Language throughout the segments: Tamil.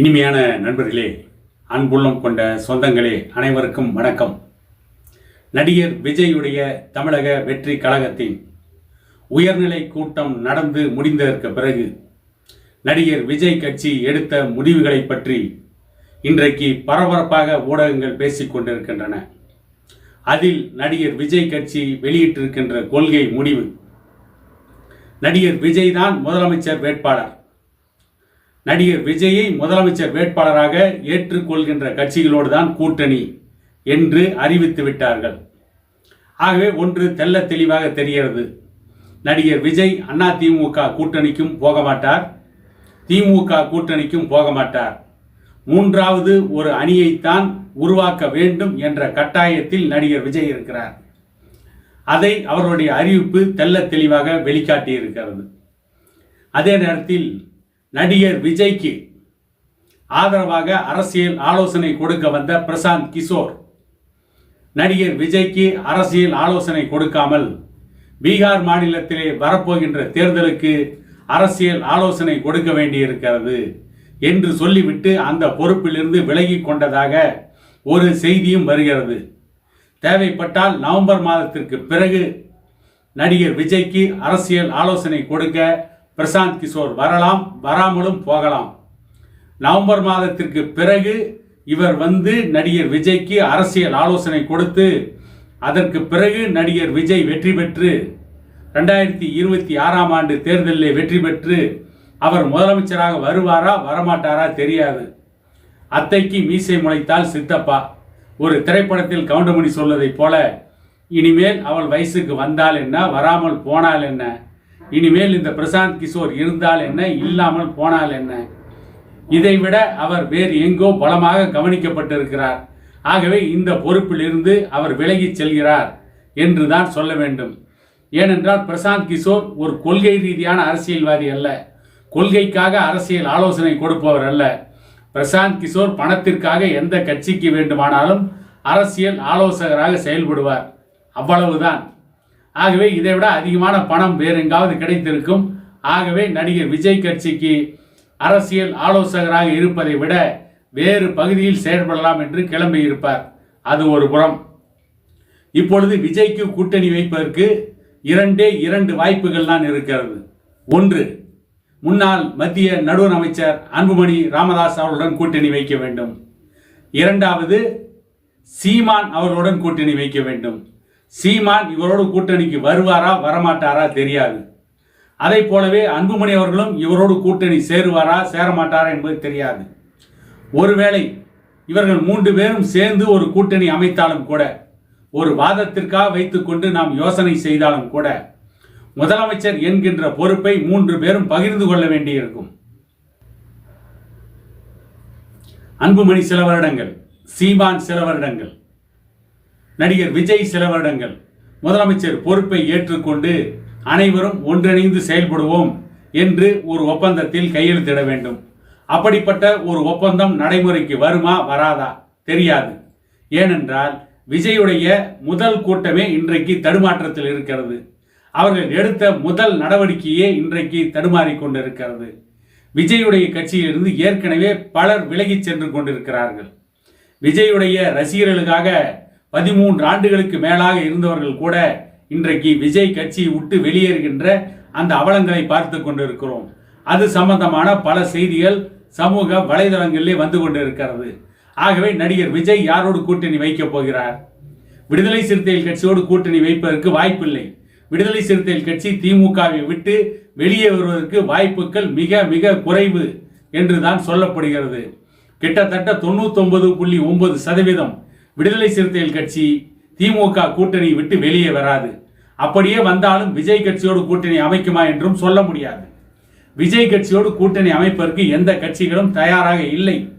இனிமையான நண்பர்களே அன்புள்ளம் கொண்ட சொந்தங்களே அனைவருக்கும் வணக்கம். நடிகர் விஜயுடைய தமிழக வெற்றி கழகத்தின் உயர்நிலை கூட்டம் நடந்து முடிந்ததற்கு பிறகு நடிகர் விஜய் கட்சி எடுத்த முடிவுகளை பற்றி இன்றைக்கு பரபரப்பாக ஊடகங்கள் பேசிக் கொண்டிருக்கின்றன. அதில் நடிகர் விஜய் கட்சி வெளியிட்டிருக்கின்ற கொள்கை முடிவு. நடிகர் விஜய் தான் முதலமைச்சர் வேட்பாளர். நடிகர் விஜயை முதலமைச்சர் வேட்பாளராக ஏற்றுக்கொள்கின்ற கட்சிகளோடு தான் கூட்டணி என்று அறிவித்து விட்டார்கள். ஆகவே ஒன்று தெள்ள தெளிவாக தெரிகிறது. நடிகர் விஜய் அண்ணா திமுக கூட்டணிக்கும் போக மாட்டார் திமுக கூட்டணிக்கும் போக மாட்டார் மூன்றாவது ஒரு அணியைத்தான் உருவாக்க வேண்டும் என்ற கட்டாயத்தில் நடிகர் விஜய் இருக்கிறார். அதை அவருடைய அறிவிப்பு தெள்ள தெளிவாக வெளிக்காட்டி இருக்கிறது அதே நேரத்தில் நடிகர் விஜய்க்கு ஆதரவாக அரசியல் ஆலோசனை கொடுக்க வந்த பிரசாந்த் கிஷோர். நடிகர் விஜய்க்கு அரசியல் ஆலோசனை கொடுக்காமல் பீகார் மாநிலத்திலே வரப்போகின்ற தேர்தலுக்கு அரசியல் ஆலோசனை கொடுக்க வேண்டியிருக்கிறது என்று சொல்லிவிட்டு அந்த பொறுப்பிலிருந்து விலகி கொண்டதாக ஒரு செய்தியும் வருகிறது. தேவைப்பட்டால் நவம்பர் மாதத்திற்கு பிறகு நடிகர் விஜய்க்கு அரசியல் ஆலோசனை கொடுக்க பிரசாந்த் கிஷோர் வரலாம் வராமலும் போகலாம். நவம்பர் மாதத்திற்கு பிறகு இவர் வந்து நடிகர் விஜய்க்கு அரசியல் ஆலோசனை கொடுத்து அதற்கு பிறகு நடிகர் விஜய் வெற்றி பெற்று ரெண்டாயிரத்தி இருபத்தி ஆறாம் ஆண்டு தேர்தலில் வெற்றி பெற்று அவர் முதலமைச்சராக வருவாரா வரமாட்டாரா தெரியாது. அத்தைக்கு மீசை முளைத்தால் சித்தப்பா. ஒரு திரைப்படத்தில் கவுண்டமணி சொல்வதைப் போல இனிமேல் அவள் வயசுக்கு வந்தால் என்ன வராமல் போனால் என்ன? இனிமேல் இந்த பிரசாந்த் கிஷோர் இருந்தால் என்ன இல்லாமல் போனால் என்ன? இதைவிட அவர் வேறு எங்கோ பலமாக கவனிக்கப்பட்டிருக்கிறார். ஆகவே இந்த பொறுப்பில் இருந்து அவர் விலகிச் செல்கிறார் என்று தான் சொல்ல வேண்டும். ஏனென்றால் பிரசாந்த் கிஷோர் ஒரு கொள்கை ரீதியான அரசியல்வாதி அல்ல. கொள்கைக்காக அரசியல் ஆலோசனை கொடுப்பவர் அல்ல. பிரசாந்த் கிஷோர் பணத்திற்காக எந்த கட்சிக்கு வேண்டுமானாலும் அரசியல் ஆலோசகராக செயல்படுவார். அவ்வளவுதான். ஆகவே இதை விட அதிகமான பணம் வேறு எங்காவது கிடைத்திருக்கும். ஆகவே நடிகர் விஜய் கட்சிக்கு அரசியல் ஆலோசகராக இருப்பதை விட வேறு பகுதியில் செயல்படலாம் என்று கிளம்பி இருப்பார். அது ஒரு புறம். இப்பொழுது விஜய்க்கு கூட்டணி வைப்பதற்கு இரண்டே இரண்டு வாய்ப்புகள் தான் இருக்கிறது. ஒன்று முன்னாள் மத்திய நடுவண் அமைச்சர் அன்புமணி ராமதாஸ் அவர்களுடன் கூட்டணி வைக்க வேண்டும். இரண்டாவது சீமான் அவர்களுடன் கூட்டணி வைக்க வேண்டும். சீமான் இவரோடு கூட்டணிக்கு வருவாரா வரமாட்டாரா தெரியாது. அதை போலவே அன்புமணி அவர்களும் இவரோடு கூட்டணி சேருவாரா சேரமாட்டாரா என்பது தெரியாது. ஒருவேளை இவர்கள் மூன்று பேரும் சேர்ந்து ஒரு கூட்டணி அமைத்தாலும் கூட ஒரு வாதத்திற்காக வைத்துக்கொண்டு நாம் யோசனை செய்தாலும் கூட முதலமைச்சர் என்கின்ற பொறுப்பை மூன்று பேரும் பகிர்ந்து கொள்ள வேண்டியிருக்கும். அன்புமணி சில வருடங்கள் சீமான் சில வருடங்கள் நடிகர் விஜய் சில வருடங்கள். முதலமைச்சர் பொறுப்பை ஏற்றுக்கொண்டு அனைவரும் ஒன்றிணைந்து செயல்படுவோம் என்று ஒரு ஒப்பந்தத்தில் கையெழுத்திட வேண்டும். அப்படிப்பட்ட ஒரு ஒப்பந்தம் நடைமுறைக்கு வருமா வராதா தெரியாது. ஏனென்றால் விஜயுடைய முதல் கூட்டமே இன்றைக்கு தடுமாற்றத்தில் இருக்கிறது. அவர்கள் எடுத்த முதல் நடவடிக்கையே இன்றைக்கு தடுமாறி கொண்டிருக்கிறது. விஜயுடைய கட்சியிலிருந்து ஏற்கனவே பலர் விலகிச் சென்று கொண்டிருக்கிறார்கள். விஜயுடைய ரசிகர்களுக்காக பதிமூன்று ஆண்டுகளுக்கு மேலாக இருந்தவர்கள் கூட இன்றைக்கு விஜய் கட்சியை விட்டு வெளியேறுகின்ற அந்த அவலங்களை பார்த்து கொண்டிருக்கிறோம். அது சம்பந்தமான பல செய்திகள் சமூக வலைதளங்களிலே வந்து கொண்டிருக்கிறது. ஆகவே நடிகர் விஜய் யாரோடு கூட்டணி வைக்கப் போகிறார்? விடுதலை சிறுத்தைகள் கட்சியோடு கூட்டணி வைப்பதற்கு வாய்ப்பில்லை. விடுதலை சிறுத்தைகள் கட்சி திமுகவை விட்டு வெளியே வருவதற்கு வாய்ப்புகள் மிக மிக குறைவு என்று தான் சொல்லப்படுகிறது. கிட்டத்தட்ட தொண்ணூத்தொன்பது புள்ளி ஒன்பது சதவீதம் விடுதலை சிறுத்தைகள் கட்சி திமுக கூட்டணி விட்டு வெளியே வராது. அப்படியே வந்தாலும் விஜய் கட்சியோடு கூட்டணி அமைக்குமா என்றும் சொல்ல முடியாது. விஜய் கட்சியோடு கூட்டணி அமைப்பதற்கு எந்த கட்சிகளும் தயாராக இல்லை.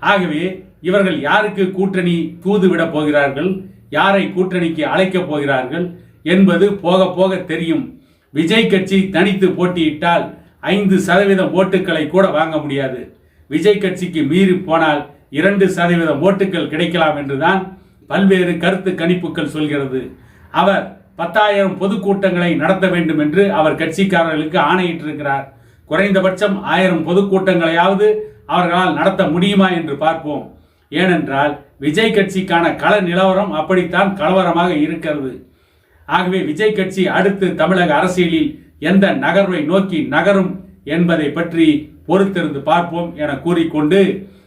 ஆகவே இவர்கள் யாருக்கு கூட்டணி தூது விட போகிறார்கள் யாரை கூட்டணிக்கு அழைக்கப் போகிறார்கள் என்பது போக போக தெரியும். விஜய் கட்சி தனித்து போட்டியிட்டால் ஐந்து சதவீதம் ஓட்டுக்களை கூட வாங்க முடியாது. விஜய் கட்சிக்கு மீறி போனால் இரண்டு சதவீத ஓட்டுகள் கிடைக்கலாம் என்றுதான் பல்வேறு கருத்து கணிப்புகள் சொல்கிறது. அவர் பத்தாயிரம் பொதுக்கூட்டங்களை நடத்த வேண்டும் என்று அவர் கட்சிக்காரர்களுக்கு ஆணையிட்டிருக்கிறார். குறைந்தபட்சம் ஆயிரம் பொதுக்கூட்டங்களையாவது அவர்களால் நடத்த முடியுமா என்று பார்ப்போம். ஏனென்றால் விஜய் கட்சிக்கான கள நிலவரம் அப்படித்தான் கலவரமாக இருக்கிறது. ஆகவே விஜய் கட்சி அடுத்து தமிழக அரசியலில் எந்த நகர்வை நோக்கி நகரும் என்பதை பற்றி பொறுத்திருந்து பார்ப்போம் என கூறிக்கொண்டு